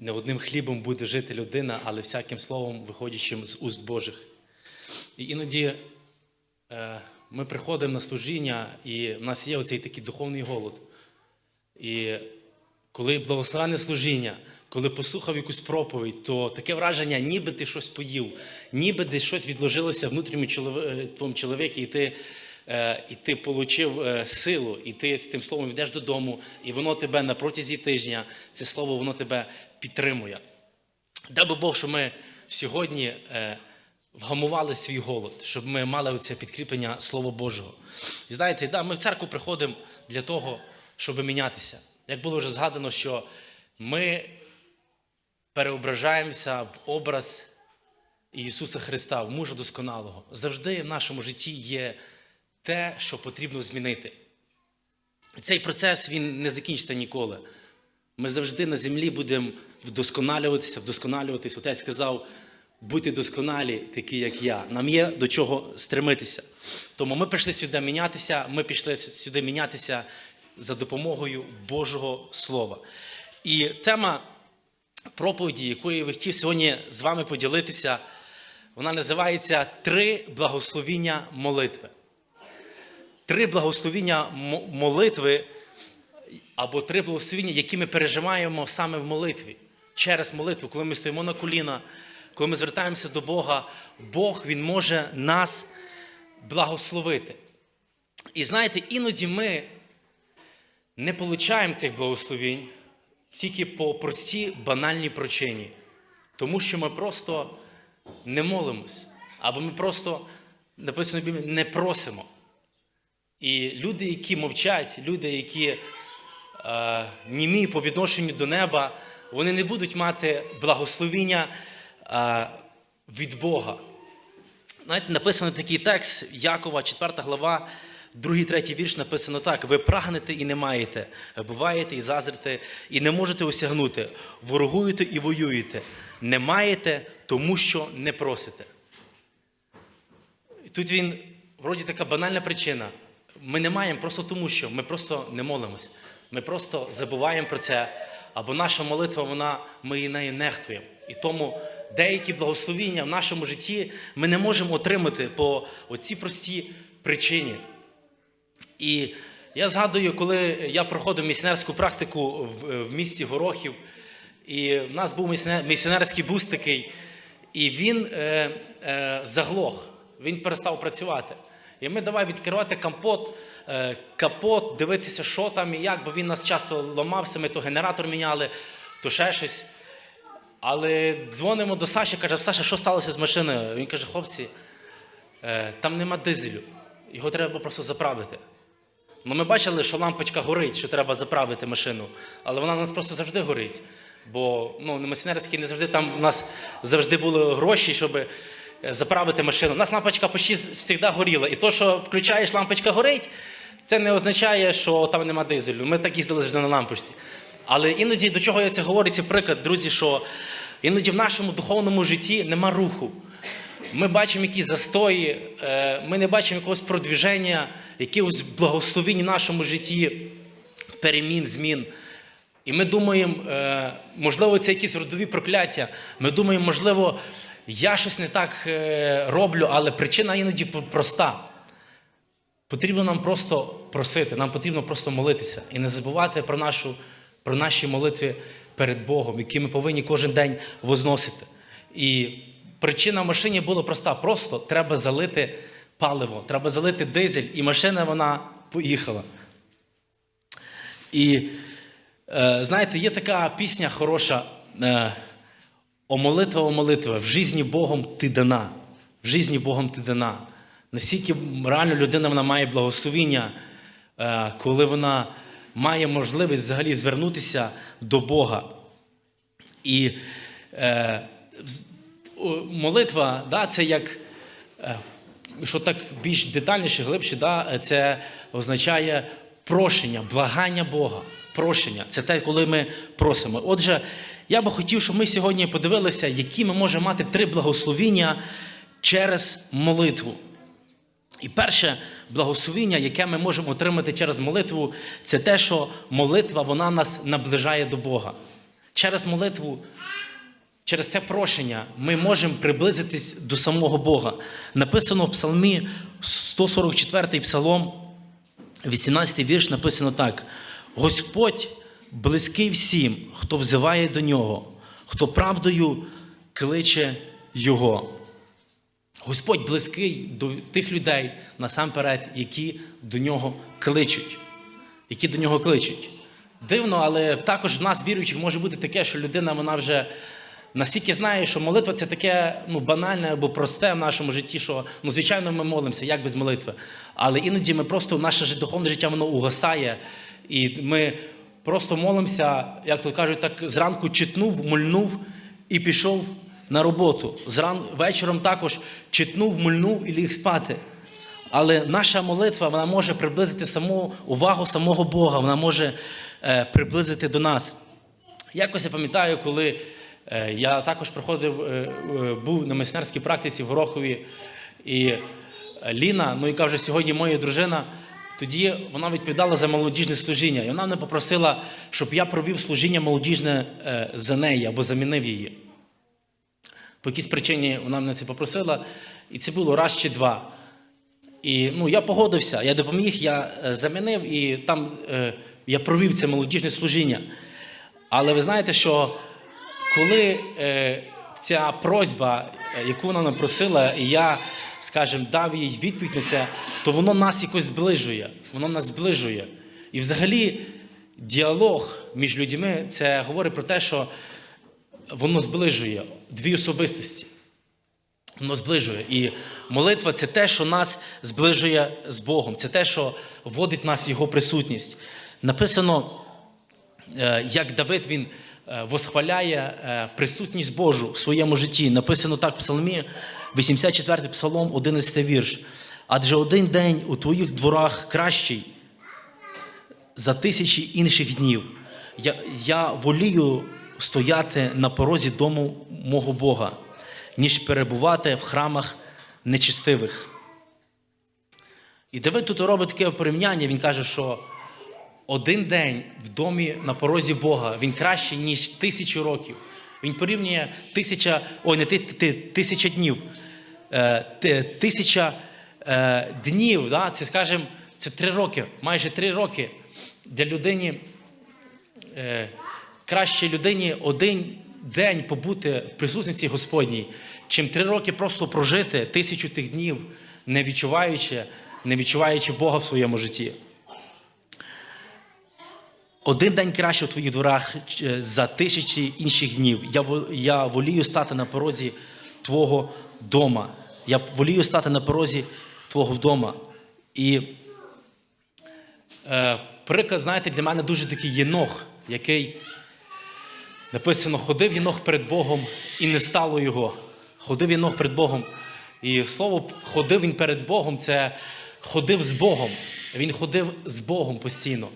не одним хлібом буде жити людина, але всяким словом, виходячим з уст Божих. І іноді е, ми приходимо на служіння, і в нас є оцей такий духовний голод. І коли благословенне служіння, коли послухав якусь проповідь, то таке враження, ніби ти щось поїв, ніби десь щось відложилося внутрішньому е, твоєму чоловіку, і ти, е, і ти е, силу, і ти з тим словом йдеш додому, і воно тебе на протязі тижня, це слово воно тебе підтримує. Дай би Бог, щоб ми сьогодні е, вгамували свій голод, щоб ми мали це підкріплення Слова Божого. І знаєте, да, ми в церкву приходимо для того, щоб мінятися. Як було вже згадано, що ми переображаємося в образ Ісуса Христа, в мужа досконалого. Завжди в нашому житті є те, що потрібно змінити. Цей процес він не закінчиться ніколи. Ми завжди на землі будемо вдосконалюватися, вдосконалюватися. Отець сказав, будьте досконалі, такі як я. Нам є до чого стремитися. Тому ми прийшли сюди мінятися, ми пішли сюди мінятися за допомогою Божого Слова. І тема проповіді, якою я хотів сьогодні з вами поділитися, вона називається Три благословіння молитви. Три благословіння молитви або три благословіння, які ми переживаємо саме в молитві. Через молитву, коли ми стоїмо на коліна, коли ми звертаємося до Бога, Бог Він може нас благословити. І знаєте, іноді ми не получаємо цих благословінь тільки по простій банальній причині. Тому що ми просто не молимось, або ми просто, написано не просимо. І люди, які мовчать, люди, які німі по відношенню до неба, вони не будуть мати благословіння е, від Бога. Знаєте, написано такий текст Якова, 4 глава, 2, 3 вірш написано так: ви прагнете і не маєте, буваєте і зазрите, і не можете осягнути, ворогуєте і воюєте, не маєте, тому що не просите. І тут він, вроді така банальна причина. Ми не маємо просто тому, що ми просто не молимось. Ми просто забуваємо про це. Або наша молитва, вона, ми її нею нехтуємо. І тому деякі благословіння в нашому житті ми не можемо отримати по оцій простій причині. І я згадую, коли я проходив місіонерську практику в, місті Горохів, і в нас був місіонерський бус такий, і він е, е, заглох, він перестав працювати. І ми давай відкривати компот, е, капот, дивитися, що там і як, бо він нас часто ламався, ми то генератор міняли, то ще щось. Але дзвонимо до Саші, каже, Саша, що сталося з машиною? Він каже, хлопці, е, там нема дизелю, його треба просто заправити. Ну, ми бачили, що лампочка горить, що треба заправити машину, але вона у нас просто завжди горить. Бо ну, на Масінерській не завжди там у нас завжди були гроші, щоб е, заправити машину. У нас лампочка почти завжди горіла. І то, що включаєш, лампочка горить, це не означає, що там нема дизелю. Ми так їздили завжди на лампочці. Але іноді до чого я це говорю, це приклад, друзі, що іноді в нашому духовному житті нема руху. Ми бачимо якісь застої, е, ми не бачимо якогось продвіження, якихось благословінь в нашому житті, перемін, змін. І ми думаємо, е, можливо, це якісь родові прокляття. Ми думаємо, можливо, я щось не так е, роблю, але причина іноді проста. Потрібно нам просто просити, нам потрібно просто молитися і не забувати про, нашу, про наші молитви перед Богом, які ми повинні кожен день возносити. І причина в машині була проста: просто треба залити паливо, треба залити дизель, і машина вона поїхала. І е, знаєте, є така пісня хороша. Е, о молитва, о молитва, в житті Богом ти дана. В житті Богом ти дана. Наскільки реально людина вона має благословіння, е, коли вона має можливість взагалі звернутися до Бога. І е, молитва, да, це як, е, що так більш детальніше, глибше, да, це означає прошення, благання Бога. Прошення. Це те, коли ми просимо. Отже, я би хотів, щоб ми сьогодні подивилися, які ми можемо мати три благословіння через молитву. І перше благословіння, яке ми можемо отримати через молитву, це те, що молитва вона нас наближає до Бога. Через молитву, через це прошення ми можемо приблизитись до самого Бога. Написано в Псалмі 144 псалом, 18 вірш, написано так: Господь близький всім, хто взиває до нього, хто правдою кличе Його. Господь близький до тих людей насамперед, які до нього кличуть. Які до нього кличуть. Дивно, але також в нас, віруючих, може бути таке, що людина вона вже настільки знає, що молитва це таке ну, банальне або просте в нашому житті, що ну, звичайно ми молимося, як без молитви. Але іноді ми просто наше духовне життя воно угасає, і ми просто молимося, як то кажуть, так зранку читнув, мульнув і пішов на роботу. Зран... Вечором також читнув, мульнув і ліг спати. Але наша молитва вона може приблизити саму увагу самого Бога, вона може е, приблизити до нас. Якось я пам'ятаю, коли е, я також проходив, е, е, був на мисіонерській практиці в Горохові, і Ліна, ну яка вже сьогодні моя дружина, тоді вона відповідала за молодіжне служіння. І вона мене попросила, щоб я провів служіння молодіжне е, за неї або замінив її. По якійсь причині вона мене це попросила, і це було раз чи два. І ну, я погодився, я допоміг, я е, замінив і там е, я провів це молодіжне служіння. Але ви знаєте, що коли ця просьба, яку вона нам просила, і я, скажімо, дав їй відповідь на це, то воно нас якось зближує. Воно нас зближує. І взагалі діалог між людьми це говорить про те, що воно зближує дві особистості. Воно зближує. І молитва це те, що нас зближує з Богом, це те, що вводить нас в Його присутність. Написано, е, як Давид він е, восхваляє е, присутність Божу в своєму житті. Написано так в Псалмі, 84 Псалом, 11 вірш. Адже один день у твоїх дворах кращий за тисячі інших днів. Я, я волію стояти на порозі дому мого Бога, ніж перебувати в храмах нечистивих. І Давид тут робить таке порівняння, він каже, що один день в домі на порозі Бога він кращий, ніж тисячу років. Він порівнює тисяча, ой, не ти, ти, тисяча днів. Е, тисяча е, днів, да? це, скажімо, це три роки, майже три роки для людини. Е, краще людині один день побути в присутності Господній, чим три роки просто прожити тисячу тих днів, не відчуваючи, не відчуваючи Бога в своєму житті. Один день краще в твоїх дворах е, за тисячі інших днів. Я, я волію стати на порозі Твого дома. Я волію стати на порозі Твого вдома. І е, приклад, знаєте, для мене дуже такий єнох, який написано: ходив єнох перед Богом і не стало його. Ходив єнох перед Богом. І слово ходив він перед Богом це ходив з Богом. Він ходив з Богом постійно.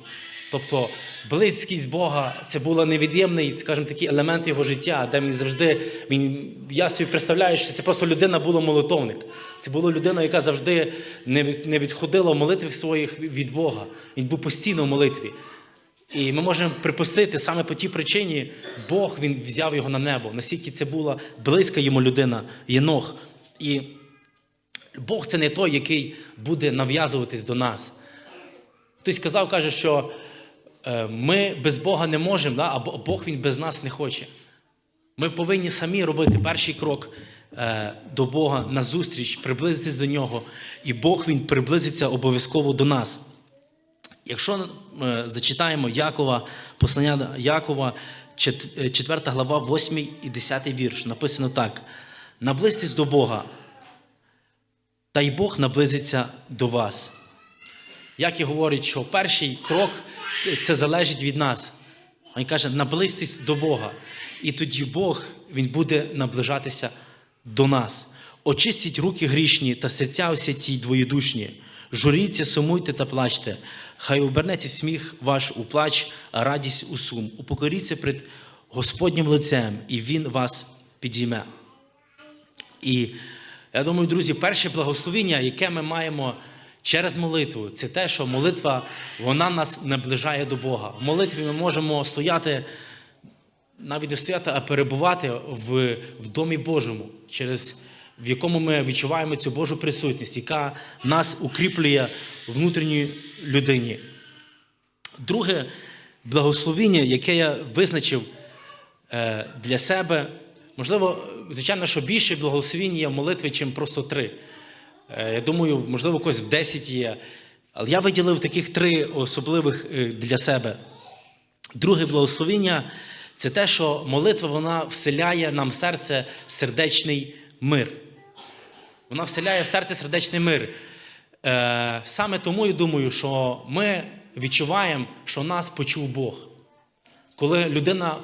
Тобто близькість Бога це був невід'ємний, скажімо, такий елемент його життя, де він завжди. Він, я собі представляю, що це просто людина була молитовник. Це була людина, яка завжди не відходила в молитвах своїх від Бога. Він був постійно в молитві. І ми можемо припустити саме по тій причині, Бог він взяв його на небо. Настільки це була близька йому людина, Єнох. І Бог це не той, який буде нав'язуватись до нас. Хтось сказав, каже, що ми без Бога не можемо, да? а Бог він без нас не хоче. Ми повинні самі робити перший крок е, до Бога на зустріч, приблизитись до нього, і Бог він приблизиться обов'язково до нас. Якщо е, зачитаємо Якова, послання Якова, 4 глава, 8 і 10 вірш, написано так: наблизьтесь до Бога, та й Бог наблизиться до вас. Як і говорить, що перший крок це залежить від нас. Він каже, наблизьтесь до Бога. І тоді Бог він буде наближатися до нас. Очистіть руки грішні та серця осяті двоєдушні. Журіться, сумуйте та плачте. Хай обернеться сміх ваш у плач, а радість у сум. Упокоріться перед Господнім лицем, і Він вас підійме. І я думаю, друзі, перше благословіння, яке ми маємо через молитву, це те, що молитва вона нас наближає до Бога. В молитві ми можемо стояти навіть не стояти, а перебувати в, в домі Божому, через в якому ми відчуваємо цю Божу присутність, яка нас укріплює внутрішній людині. Друге благословіння, яке я визначив е, для себе, можливо, звичайно, що більше благословіння є в молитві, чим просто три. Е, Я думаю, можливо, когось в 10 є. Але я виділив таких три особливих е, для себе. Друге благословіння це те, що молитва вона вселяє нам в серце сердечний мир. Вона вселяє в серце сердечний мир. Е, Саме тому я думаю, що ми відчуваємо, що нас почув Бог. Коли, людина,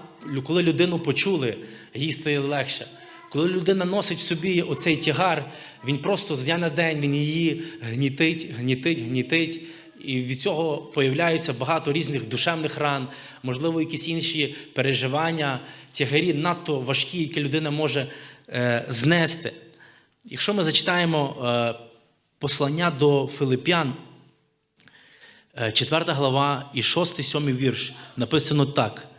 коли людину почули, їй стає легше. Коли людина носить в собі оцей тягар, він просто з дня на день він її гнітить, гнітить, гнітить. І від цього появляється багато різних душевних ран, можливо, якісь інші переживання, тягарі надто важкі, які людина може е, знести. Якщо ми зачитаємо е, послання до Филип'ян, 4 глава і 6-7 вірш, написано так.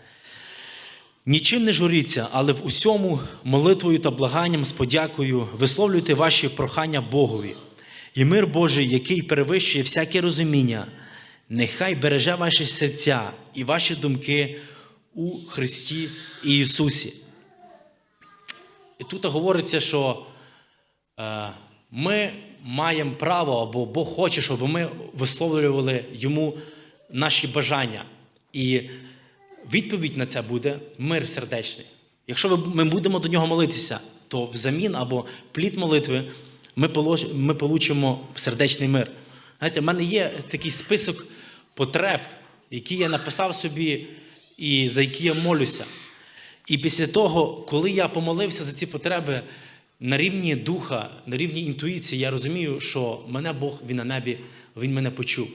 Нічим не журіться, але в усьому молитвою та благанням з подякою висловлюйте ваші прохання Богові. І мир Божий, який перевищує всяке розуміння, нехай береже ваші серця і ваші думки у Христі Ісусі. І тут говориться, що е, ми маємо право, або Бог хоче, щоб ми висловлювали йому наші бажання. І відповідь на це буде мир сердечний. Якщо ми будемо до нього молитися, то взамін або плід молитви ми полож- получимо сердечний мир. Знаєте, в мене є такий список потреб, які я написав собі і за які я молюся. І після того, коли я помолився за ці потреби на рівні духа, на рівні інтуїції, я розумію, що мене Бог він на небі, Він мене почув.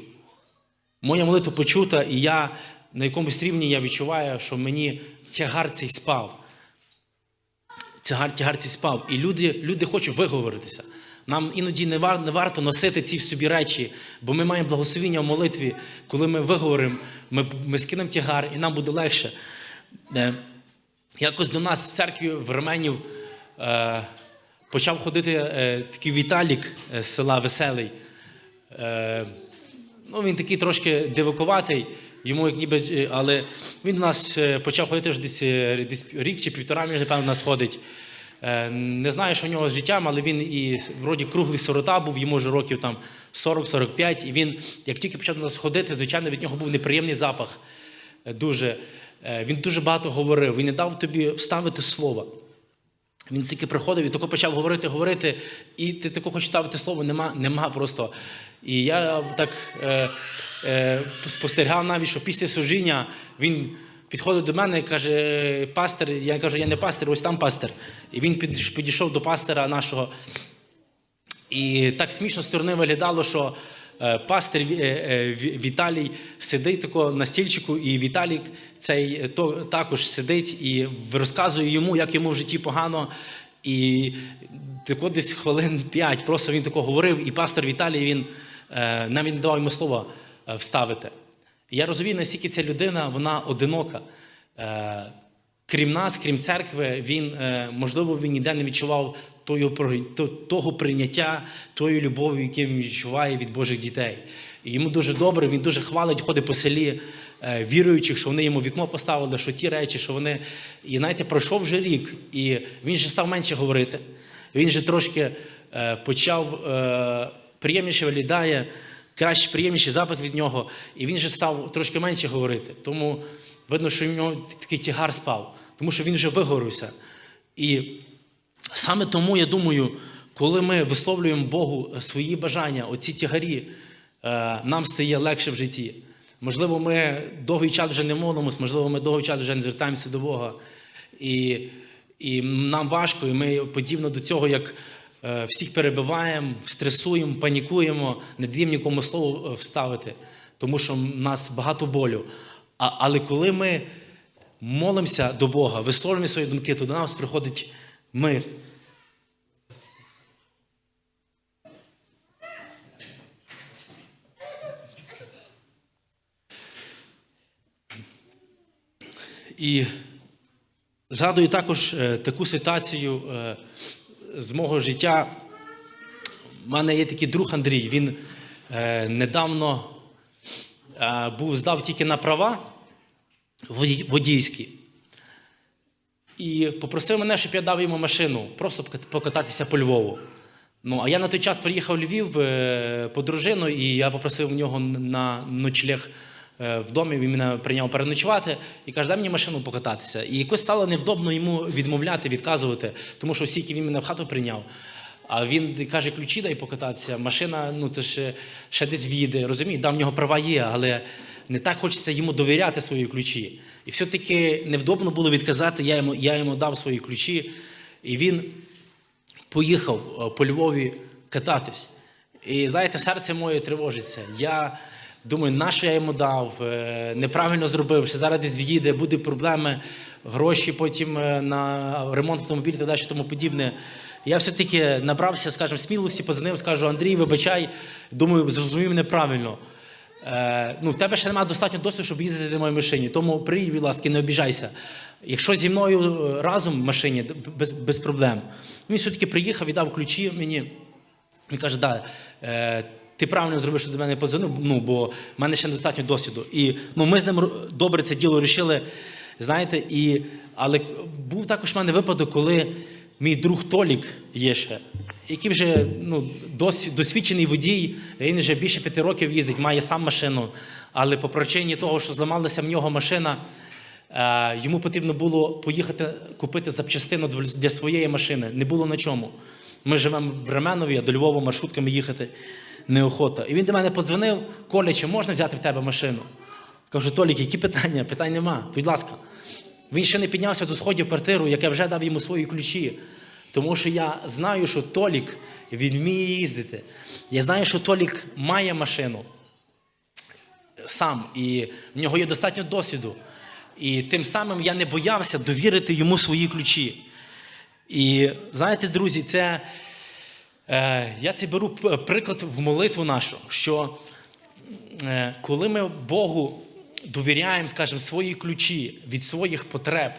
Моя молитва почута, і я на якомусь рівні я відчуваю, що мені тягар цей спав. Тягар, тягар цей спав. І люди, люди хочуть виговоритися. Нам іноді не, вар, не варто носити ці в собі речі, бо ми маємо благословіння в молитві, коли ми виговоримо, ми, ми скинемо тягар, і нам буде легше. Е, Якось до нас в церкві в Ременів е, почав ходити е, такий Віталік з села Веселий. Е, ну, він такий трошки дивакуватий, йому як ніби, е, але він до нас е, почав ходити вже десь, е, десь рік чи півтора, він, напевно, нас ходить. Не знаю, що у нього з життям, але він і вроді круглий сирота був, йому вже років там 40-45. І він, як тільки почав нас ходити, звичайно, від нього був неприємний запах. Дуже. Він дуже багато говорив, він не дав тобі вставити слово. Він тільки приходив і тільки почав говорити, говорити, і ти тако хочеш ставити слово, нема, нема просто. І я так е, е, спостерігав навіть, що після служіння він підходить до мене і каже: пастир, я кажу, я не пастир, ось там пастир. І він підійшов до пастира нашого. І так смішно з сторони виглядало, що е, пастир е, е, Віталій сидить тако на стільчику, і Віталік цей то, також сидить і розказує йому, як йому в житті погано. І тако десь хвилин п'ять просто він тако говорив, і пастор Віталій він навіть не давав йому слова е, вставити. Я розумію, наскільки ця людина вона одинока. Е, крім нас, крім церкви, він, е, можливо, він ніде не відчував того прийняття, тої любові, яку він відчуває від Божих дітей. І йому дуже добре, він дуже хвалить, ходить по селі, е, віруючих, що вони йому вікно поставили, що ті речі, що вони. І знаєте, пройшов вже рік, і він же став менше говорити. Він же трошки е, почав е, приємніше виглядає, краще, приємніший запах від нього, і він же став трошки менше говорити. Тому видно, що в нього такий тягар спав, тому що він вже вигорився. І саме тому я думаю, коли ми висловлюємо Богу свої бажання, оці тягарі, е, нам стає легше в житті. Можливо, ми довгий час вже не молимось, можливо, ми довгий час вже не звертаємося до Бога. І, і нам важко, і ми подібно до цього, як всіх перебиваємо, стресуємо, панікуємо, не даємо нікому слово е, вставити, тому що в нас багато болю. А, але коли ми молимося до Бога, висловлюємо свої думки, то до нас приходить мир. І Згадую також е, таку ситуацію е, з мого життя. У мене є такий друг Андрій. Він е, недавно е, був здав тільки на права водійські. І попросив мене, щоб я дав йому машину, просто покататися по Львову. Ну, а я на той час приїхав в Львів е, по дружину, і я попросив в нього на ночлег в домі. Він мене прийняв переночувати і каже, дай мені машину покататися. І якось стало невдобно йому відмовляти, відказувати, тому що стільки він мене в хату прийняв. А він каже, ключі дай покататися. Машина, ну то ще, ще десь в'їде. Розумієте, да, в нього права є, але не так хочеться йому довіряти свої ключі. І все-таки невдобно було відказати, я йому, я йому дав свої ключі. І він поїхав е, по Львові кататись. І знаєте, серце моє тривожиться. Я думаю, на що я йому дав, е, неправильно зробив, що зараз десь в'їде, буде проблеми, гроші потім е, на ремонт автомобіля і так далі, тому подібне. Я все-таки набрався, скажімо, смілості, позвонив, скажу, Андрій, вибачай, думаю, зрозумів мене правильно. Е, ну, в тебе ще немає достатньо досвіду, щоб їздити на моїй машині. Тому приїдь, будь ласка, не обіжайся. Якщо зі мною е, разом в машині, без, без проблем. Він все-таки приїхав і дав ключі мені. Він каже, да, е, ти правильно зробив, що до мене позвонив, ну, бо в мене ще недостатньо досвіду. І ну, ми з ним добре це діло вирішили. Знаєте, і, але був також в мене випадок, коли мій друг Толік є ще, який вже ну, досвід, досвідчений водій, він вже більше п'яти років їздить, має сам машину. Але по причині того, що зламалася в нього машина, е, йому потрібно було поїхати купити запчастину для своєї машини. Не було на чому. Ми живемо в Ременові, а до Львова маршрутками їхати неохота. І він до мене подзвонив: Коля, чи можна взяти в тебе машину? Кажу, Толік, які питання? Питань нема. Будь ласка. Він ще не піднявся до сходів квартиру, як я вже дав йому свої ключі. Тому що я знаю, що Толік він вміє їздити. Я знаю, що Толік має машину сам, і в нього є достатньо досвіду. І тим самим я не боявся довірити йому свої ключі. І знаєте, друзі, це я це беру приклад в молитву нашу, що е, коли ми Богу довіряємо, скажімо, свої ключі від своїх потреб,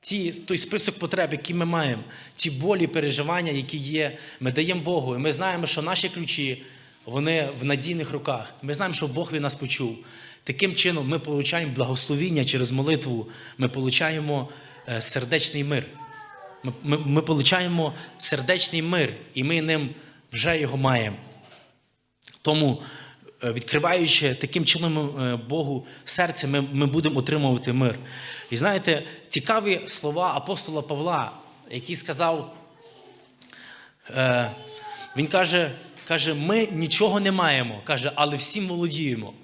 ті, той список потреб, які ми маємо, ті болі, переживання, які є, ми даємо Богу. І ми знаємо, що наші ключі вони в надійних руках. Ми знаємо, що Бог від нас почув. Таким чином, ми отримуємо благословіння через молитву, ми отримуємо е, сердечний мир. Ми, ми, отримуємо сердечний мир, і ми ним вже його маємо. Тому, е, відкриваючи таким чином е, Богу серце, ми, ми будемо отримувати мир. І знаєте, цікаві слова апостола Павла, який сказав, е, він каже, каже, ми нічого не маємо, каже, але всім володіємо.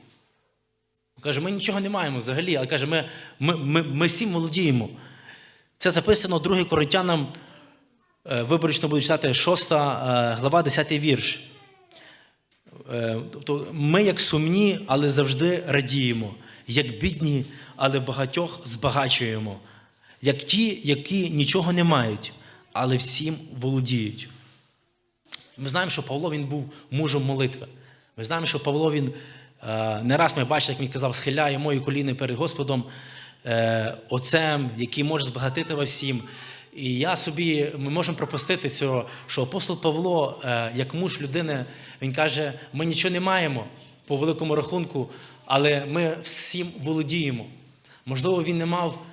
Каже, ми нічого не маємо взагалі, але каже, ми, ми, ми, ми всім володіємо. Це записано 2 Коринтянам, е, виборочно буду читати 6 е, глава, 10 вірш. Е, Тобто ми як сумні, але завжди радіємо, як бідні, але багатьох збагачуємо, як ті, які нічого не мають, але всім володіють. Ми знаємо, що Павло він був мужем молитви. Ми знаємо, що Павло він не раз ми бачили, як він казав, схиляє мої коліни перед Господом, Отцем, який може збагатити вас всім. І я собі, ми можемо пропустити цього, що апостол Павло, е, як муж людини, він каже: ми нічого не маємо по великому рахунку, але ми всім володіємо. Можливо, він не мав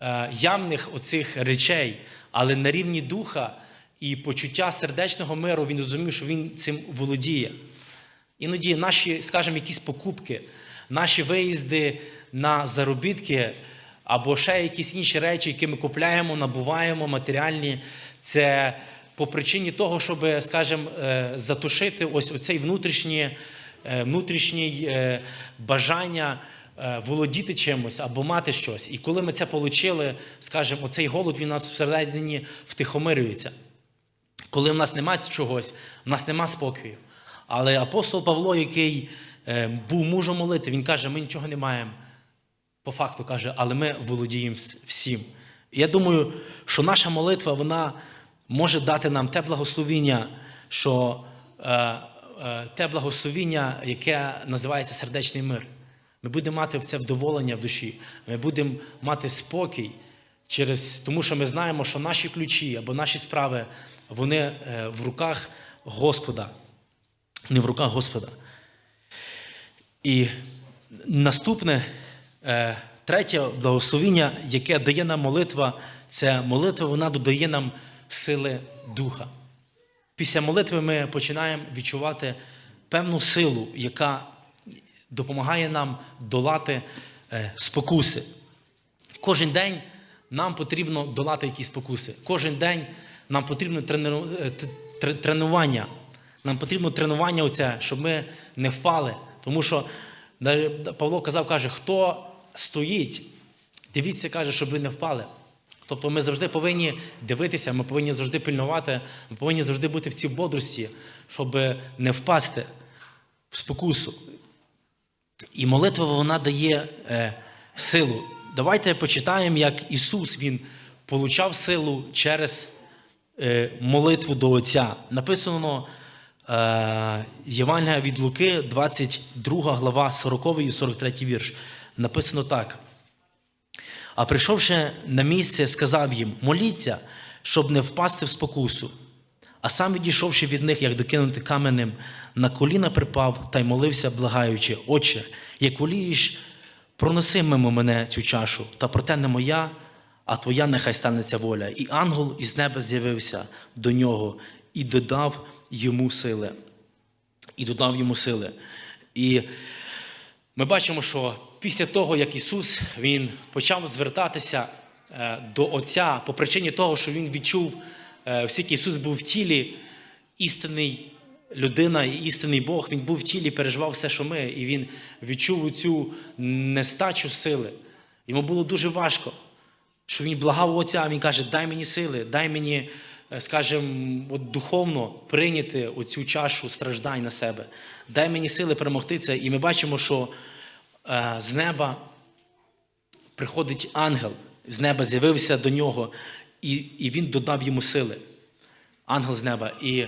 е, явних оцих речей, але на рівні духа і почуття сердечного миру він розумів, що він цим володіє. Іноді наші, скажімо, якісь покупки, наші виїзди на заробітки або ще якісь інші речі, які ми купляємо, набуваємо, матеріальні, це по причині того, щоб, скажімо, е, затушити ось оцей е, внутрішнє е, бажання володіти чимось або мати щось. І коли ми це отримали, скажімо, оцей голод він у нас всередині втихомирюється. Коли в нас немає чогось, в нас нема спокою. Але апостол Павло, який був мужем молити, він каже: ми нічого не маємо. По факту каже, але ми володіємо всім. Я думаю, що наша молитва вона може дати нам те благословіння, що е, е, те благословіння, яке називається сердечний мир. Ми будемо мати це вдоволення в душі, ми будемо мати спокій через, тому що ми знаємо, що наші ключі або наші справи вони е, в руках Господа. Не в руках Господа. І наступне, третє благословіння, яке дає нам молитва, це молитва, вона додає нам сили духа. Після молитви ми починаємо відчувати певну силу, яка допомагає нам долати е, спокуси. Кожен день нам потрібно долати якісь спокуси. Кожен день нам потрібно е, тренування. Нам потрібно тренування, оце, щоб ми не впали. Тому що Павло казав, каже, хто стоїть, дивіться, каже, щоб ви не впали. Тобто ми завжди повинні дивитися, ми повинні завжди пильнувати, ми повинні завжди бути в цій бодрості, щоб не впасти в спокусу. І молитва вона дає е, силу. Давайте почитаємо, як Ісус Він получав силу через е, молитву до Отця. Написано е, Євангелія від Луки, 22 глава, 40 і 43 вірш. Написано так. А прийшовши на місце, сказав їм: моліться, щоб не впасти в спокусу. А сам, відійшовши від них, як докинути каменем, на коліна припав та й молився, благаючи, Отче, як волієш, пронеси мимо мене цю чашу, та проте не моя, а твоя нехай станеться воля. І ангел із неба з'явився до нього і додав йому сили. І додав йому сили. І ми бачимо, що після того, як Ісус Він почав звертатися е, до Отця по причині того, що Він відчув, е, оскільки Ісус був в тілі, істинний людина і істинний Бог, Він був в тілі, переживав все, що ми, і Він відчув цю нестачу сили. Йому було дуже важко, що він благав Отця, він каже, дай мені сили, дай мені, е, скажімо, духовно прийняти оцю чашу страждань на себе. Дай мені сили перемогти це. І ми бачимо, що з неба приходить ангел, з неба з'явився до нього, і, і він додав йому сили. Ангел з неба. І,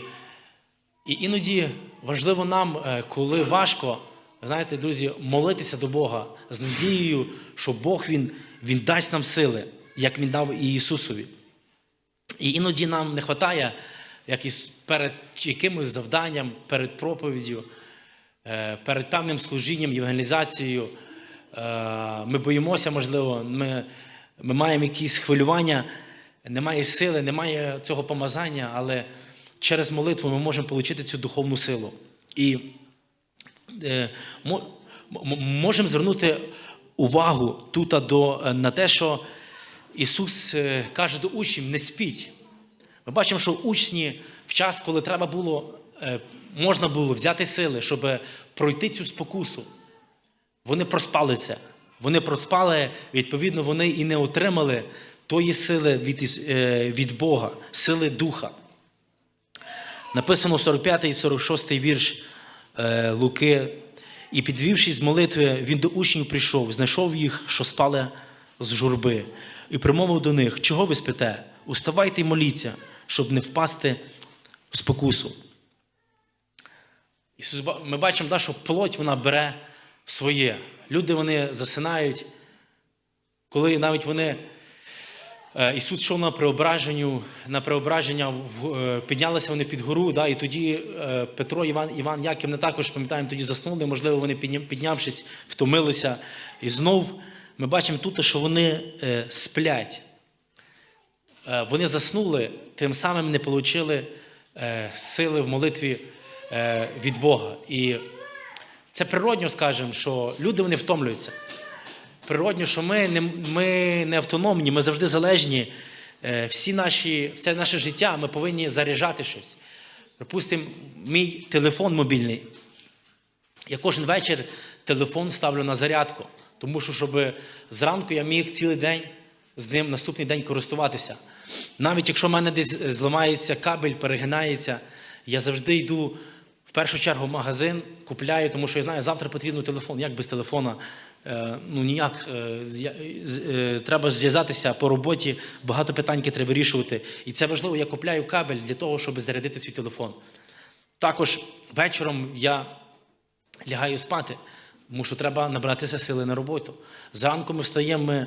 і іноді важливо нам, е, коли важко, знаєте, друзі, молитися до Бога з надією, що Бог Він, він дасть нам сили, як Він дав і Ісусові. І іноді нам не вистачає якісь перед якимось завданням, перед проповіддю, е, перед певним служінням, євангелізацією. Е, Ми боїмося, можливо, ми, ми маємо якісь хвилювання, немає сили, немає цього помазання, але через молитву ми можемо отримати цю духовну силу. І е, можемо звернути увагу тут до, е, на те, що Ісус е, каже до учнів: не спіть. Ми бачимо, що учні в час, коли треба було, е, можна було взяти сили, щоб пройти цю спокусу, вони проспали це. Вони проспали, відповідно, вони і не отримали тої сили від, е, від Бога, сили Духа. Написано 45 і 46 вірш е, Луки. І підвівшись з молитви, він до учнів прийшов, знайшов їх, що спали з журби, і примовив до них: чого ви спите? Уставайте й моліться, щоб не впасти в спокусу. Ісус, ми бачимо, да, що плоть вона бере своє. Люди вони засинають, коли навіть вони. Е, Ісус йшов на преображенню, на преображення е, піднялися вони під гору, да, і тоді е, Петро, Іван, Іван Яків не також пам'ятаємо, тоді заснули, можливо, вони піднявшись, втомилися. І знов ми бачимо тут, що вони сплять. Вони заснули, тим самим не отримали сили в молитві від Бога. І це природньо, скажемо, що люди вони втомлюються. Природньо, що ми не, ми не автономні, ми завжди залежні. Е, Всі наші, все наше життя ми повинні заряджати щось. Припустимо, мій телефон мобільний. Я кожен вечір телефон ставлю на зарядку, тому що щоб зранку я міг цілий день з ним наступний день користуватися. Навіть якщо в мене десь зламається кабель, перегинається, я завжди йду в першу чергу магазин, купляю, тому що я знаю, завтра потрібен телефон. Як без телефона? Е, Ну ніяк е, е, треба зв'язатися по роботі, багато питань треба вирішувати. І це важливо, я купляю кабель для того, щоб зарядити свій телефон. Також вечором я лягаю спати, тому що треба набратися сили на роботу. Зранку ми встаємо,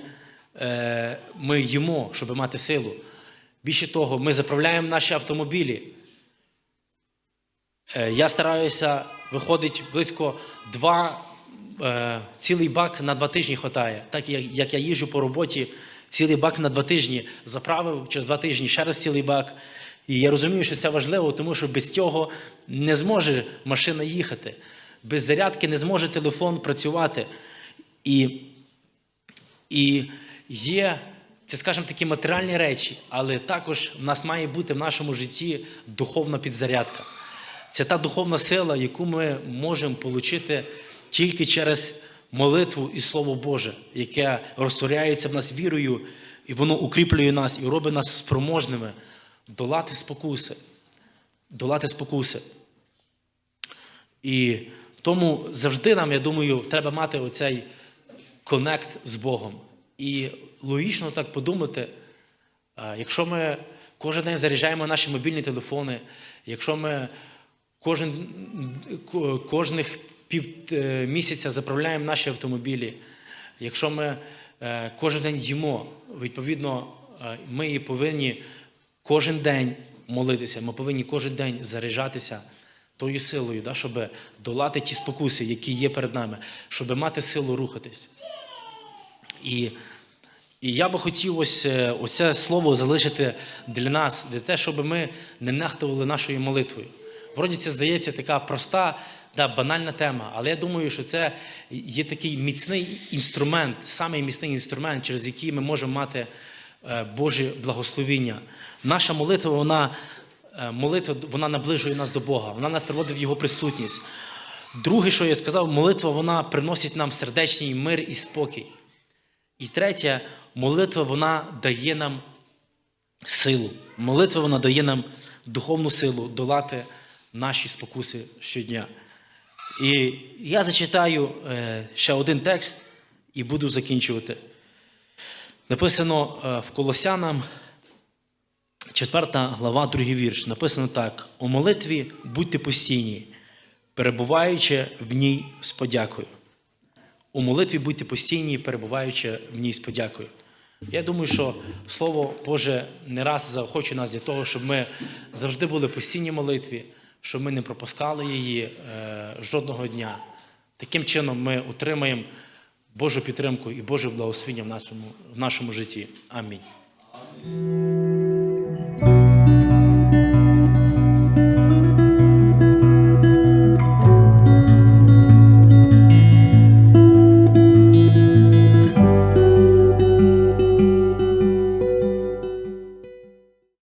ми їмо, щоб мати силу. Більше того, ми заправляємо наші автомобілі. Е, Я стараюся, виходить близько два, е, цілий бак на два тижні хватає. Так як, я їжджу по роботі, цілий бак на два тижні заправив, через два тижні ще раз цілий бак. І я розумію, що це важливо, тому що без цього не зможе машина їхати. Без зарядки не зможе телефон працювати. І, і є, це, скажімо, такі матеріальні речі, але також в нас має бути в нашому житті духовна підзарядка. Це та духовна сила, яку ми можемо отримати тільки через молитву і Слово Боже, яке розтворяється в нас вірою, і воно укріплює нас і робить нас спроможними долати спокуси. Долати спокуси. І тому завжди нам, я думаю, треба мати оцей конект з Богом. І логічно так подумати, якщо ми кожен день заряджаємо наші мобільні телефони, якщо ми кожен, кожних пів е, місяця заправляємо наші автомобілі, якщо ми е, кожен день їмо, відповідно, е, ми і повинні кожен день молитися, ми повинні кожен день заряджатися тою силою, да, щоб долати ті спокуси, які є перед нами, щоб мати силу рухатись. І, і я би хотів ось, це слово залишити для нас, для те, щоб ми не нехтували нашою молитвою. Вроді це здається така проста, да, банальна тема, але я думаю, що це є такий міцний інструмент, самий міцний інструмент, через який ми можемо мати е, Боже благословіння. Наша молитва, вона, е, молитва, вона наближує нас до Бога, вона нас приводить в Його присутність. Друге, що я сказав, молитва вона приносить нам сердечний мир і спокій. І третє, молитва вона дає нам силу. Молитва вона дає нам духовну силу долати наші спокуси щодня. І я зачитаю е, ще один текст і буду закінчувати. Написано е, в Колосянам, 4 глава, 2 вірш. Написано так: у молитві будьте постійні, перебуваючи в ній з подякою. У молитві будьте постійні, перебуваючи в ній з подякою. Я думаю, що Слово Боже не раз заохочує нас для того, щоб ми завжди були в постійній молитві, щоб ми не пропускали її е, жодного дня. Таким чином ми отримаємо Божу підтримку і Боже благословення в нашому, в нашому житті. Амінь.